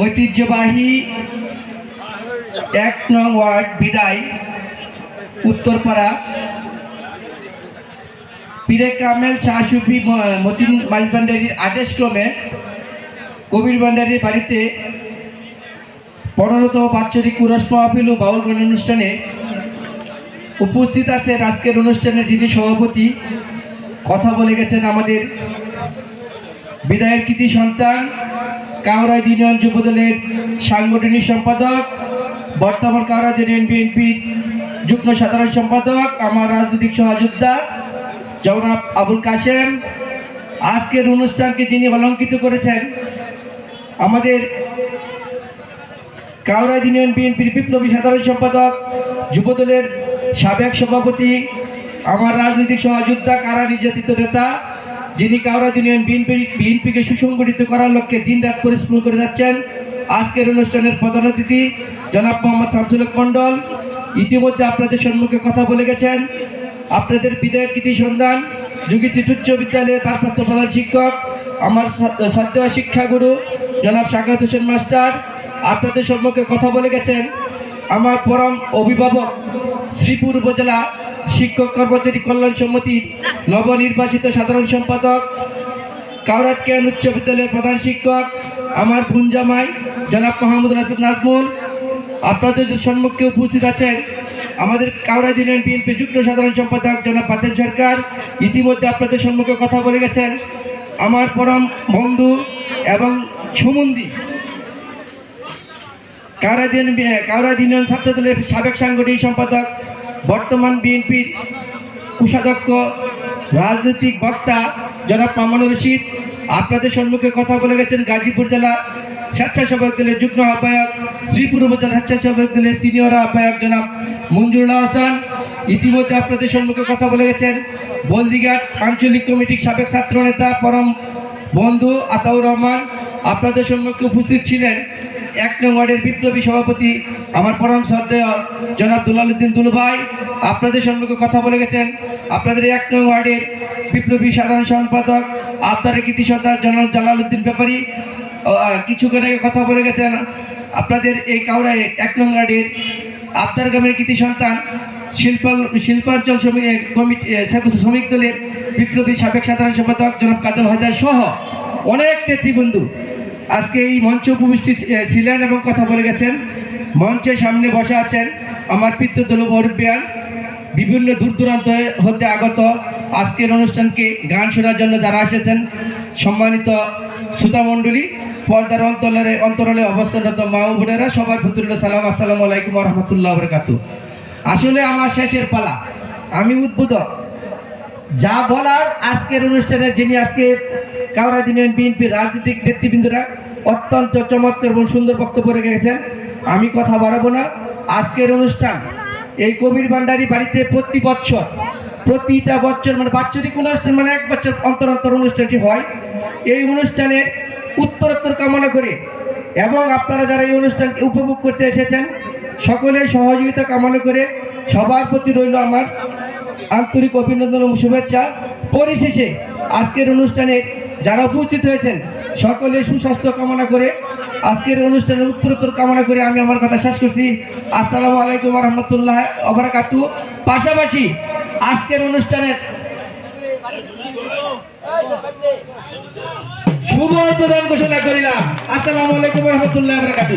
ঐতিহ্যবাহী এক নং ওয়ার্ড বিদায়, উত্তরপাড়া। পীরে কামেল শাহ সুফি মতিন মাইজ ভান্ডারির আদেশক্রমে কবির ভান্ডারির বাড়িতে পনেরোতম বাৎসরিক কুরস মাহফিল ও বাউল অনুষ্ঠানে উপস্থিত আছেন আজকের অনুষ্ঠানের যিনি সভাপতি কথা বলে গেছেন আমাদের বিদায়ের কৃতি সন্তান কামরাজ ইউনিয়ন যুবদলের সাংগঠনিক সম্পাদক, বর্তমান কামরাজ ইউনিয়ন বিএনপির যুগ্ম সাধারণ সম্পাদক, আমার রাজনৈতিক সহযোদ্ধা জগন্নাথ আবুল কাশেম। আজকের অনুষ্ঠানকে যিনি অলঙ্কিত করেছেন, আমাদের কাউরাজ ইউনিয়ন বিএনপির বিপ্লবী সাধারণ সম্পাদক, যুবদলের সাবেক সভাপতি আমার রাজনৈতিক সহযোদ্ধা, কারা নির্যাতিত নেতা, যিনি কাউরাজ ইউনিয়ন বিএনপি, বিএনপিকে সুসংগঠিত করার লক্ষ্যে দিনরাত পরিশ্রম করে যাচ্ছেন, আজকের অনুষ্ঠানের প্রধান অতিথি জনাব মোহাম্মদ শামসুল মণ্ডল। ইতিমধ্যে আপনাদের সম্মুখে কথা বলে গেছেন। আপনাদের বিদায়ের কৃতি সন্ধান যুগিচিত উচ্চ বিদ্যালয়ের ভারপ্রাপ্ত প্রধান শিক্ষক, আমার সদ্য শিক্ষাগুরু জনাব সাকাত হোসেন মাস্টার। আপনাদের সম্মুখে কথা বলে গেছেন। আমার পরম অভিভাবক শ্রীপুর উপজেলা শিক্ষক কর্মচারী কল্যাণ সমিতির নবনির্বাচিত সাধারণ সম্পাদক কাউরাত কেন উচ্চ বিদ্যালয়ের প্রধান শিক্ষক, আমার পুঞ্জামাই জনাব মাহমুদ হাসান নাজমুল। আপনাদের যে সম্মুখে উপস্থিত আছেন আমাদের কাউরাজ ইউনিয়ন বিএনপি যুগ্ম সাধারণ সম্পাদক জনাব পাতেন সরকার, ইতিমধ্যে আপনাদের সম্মুখে কথা বলে গেছেন। আমার পরম বন্ধু এবং সুমন্দি কাউরাজ ইউনিয়ন কাউরাজ ইউনিয়ন ছাত্রদলের সাবেক সাংগঠনিক সম্পাদক, বর্তমান বিএনপির কোষাধ্যক্ষ, রাজনৈতিক বক্তা জনাব মামুনুর রশিদ। আপনাদের সম্মুখে কথা বলে গেছেন গাজীপুর জেলা স্বেচ্ছাসেবক দলের যুগ্ম আহ্বায়ক, শ্রীপুর উপজেলা স্বেচ্ছাসেবক দলের সিনিয়র আহ্বায়ক জনাব মঞ্জুরুল্লাহ হাসান ইতিমধ্যে আপনাদের সম্মুখে কথা বলে গেছেন বলদিঘাট আঞ্চলিক কমিটির সাবেক ছাত্রনেতা পরম বন্ধু আতাউর রহমান। আপনাদের সম্মুখে উপস্থিত ছিলেন এক নং ওয়ার্ডের বিপ্লবী সভাপতি আমার পরম শ্রদ্ধেয় জনাব দুলালুদ্দিন দুলুভাই। আপনাদের সম্মুখে কথা বলে গেছেন। আপনাদের এক নং ওয়ার্ডের বিপ্লবী সাধারণ সম্পাদক আপনাদের কৃতি সর্দার জনাব জালালউদ্দিন ব্যাপারী। কিছুক্ষণ আগে কথা বলে গেছেন আপনাদের এই কাউরায় এক নং ওয়ার্ডের আপনার গ্রামের কৃতি সন্তান, শিল্প, শিল্পাঞ্চল শ্রমিক কমিটি শ্রমিক দলের বিপ্লবী সাবেক সাধারণ সম্পাদক জনাব কাদর হায়দার সহ অনেক নেতৃবৃন্দু আজকে এই মঞ্চে ছি- ছিলেন এবং কথা বলে গেছেন। মঞ্চের সামনে বসে আছেন আমার পিতৃদল মুরব্বিয়ান। বিভিন্ন দূর দূরান্ত হতে আগত আজকের অনুষ্ঠানকে গান শোনার জন্য যারা এসেছেন, সম্মানিত শ্রোতামণ্ডলী পর্দার অন্তরে অন্তরালে অবস্থানরত মা বোনেরা, সবার ভতুল্লাহ সালাম, আসসালামু আলাইকুম রহমতুল্লাহ বরকাতু আসলে আমার শেষের পালা, আমি উদ্বোধক। যা বলার আজকের অনুষ্ঠানে যিনি আজকে কাউরা ইউনিয়ন বিএনপির রাজনৈতিক নেতৃবৃন্দরা অত্যন্ত চমৎকার এবং সুন্দর বক্তব্য রেখে গেছেন। আমি কথা বাড়াবো না। আজকের অনুষ্ঠান এই কবির ভান্ডারি বাড়িতে প্রতি বছর, প্রতিটা বছর মানে বাৎসরিক অনুষ্ঠান মানে এক বছর অন্তর অন্তর অনুষ্ঠানটি হয়। এই অনুষ্ঠানের উত্তরোত্তর কামনা করে এবং আপনারা যারা এই অনুষ্ঠানকে উপভোগ করতে এসেছেন, সকলের সহযোগিতা কামনা করে সবার প্রতি রইল আমার আন্তরিক অভিনন্দন এবং শুভেচ্ছা। পরিশেষে আজকের অনুষ্ঠানে যারা উপস্থিত হয়েছেন, সকলে সুস্বাস্থ্য কামনা করে আজকের অনুষ্ঠানে উত্তরোত্তর কামনা করে আমি আমার কথা শেষ করছি। আসসালামু আলাইকুম রহমতুল্লাহ অবরাকাতু পাশাপাশি আজকের অনুষ্ঠানের শুভ উদ্বোধন ঘোষণা করিলাম। আসসালামু আলাইকুম রহমতুল্লাহ অবরাকাতু